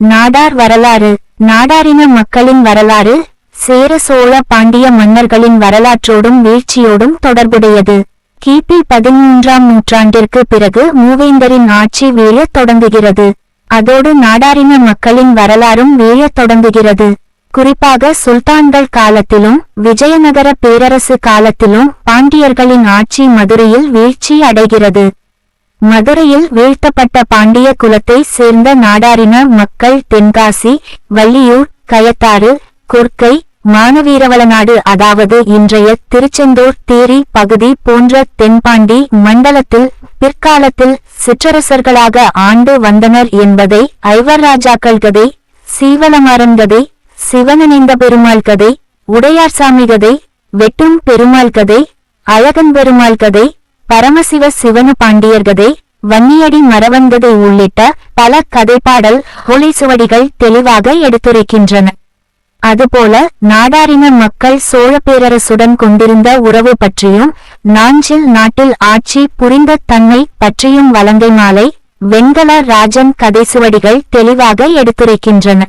நாடார் வரலாறு நாடாரின மக்களின் வரலாறு சேர சோழ பாண்டிய மன்னர்களின் வரலாற்றோடும் வீழ்ச்சியோடும் தொடர்புடையது. கிபி பதிமூன்றாம் நூற்றாண்டிற்கு பிறகு மூவேந்தரின் ஆட்சி வீழத் தொடங்குகிறது. அதோடு நாடாரின மக்களின் வரலாறும் வீழத் தொடங்குகிறது. குறிப்பாக சுல்தான்கள் காலத்திலும் விஜயநகர பேரரசு காலத்திலும் பாண்டியர்களின் ஆட்சி மதுரையில் வீழ்ச்சி அடைகிறது. மதுரையில் வீழ்த்தப்பட்ட பாண்டிய குலத்தை சேர்ந்த நாடாரின மக்கள் தென்காசி வள்ளியூர் கயத்தாறு கொர்க்கை மானவீரவளநாடு அதாவது இன்றைய திருச்செந்தூர் தேரி பகுதி போன்ற தென்பாண்டி மண்டலத்தில் பிற்காலத்தில் சிற்றரசர்களாக ஆண்டு வந்தனர் என்பதை ஐவர் ராஜாக்கள் கதை சீவலமாறன் கதை சிவனணிந்த பெருமாள் கதை உடையார்சாமி கதை வெட்டும் பெருமாள் கதை அழகன் பெருமாள் கதை பரமசிவ சிவனு பாண்டியர்கதை வன்னியடி மரவன்கதை உள்ளிட்ட பல கதைப்பாடல் ஒளிசுவடிகள் தெளிவாக எடுத்துரைக்கின்றன. அதுபோல நாடாரின மக்கள் சோழ பேரரசுடன் கொண்டிருந்த உறவு பற்றியும் நாஞ்சில் நாட்டில் ஆட்சி புரிந்த தன்மை பற்றியும் வலங்கை மாலை வெண்கல ராஜன் கதைசுவடிகள் தெளிவாக எடுத்துரைக்கின்றன.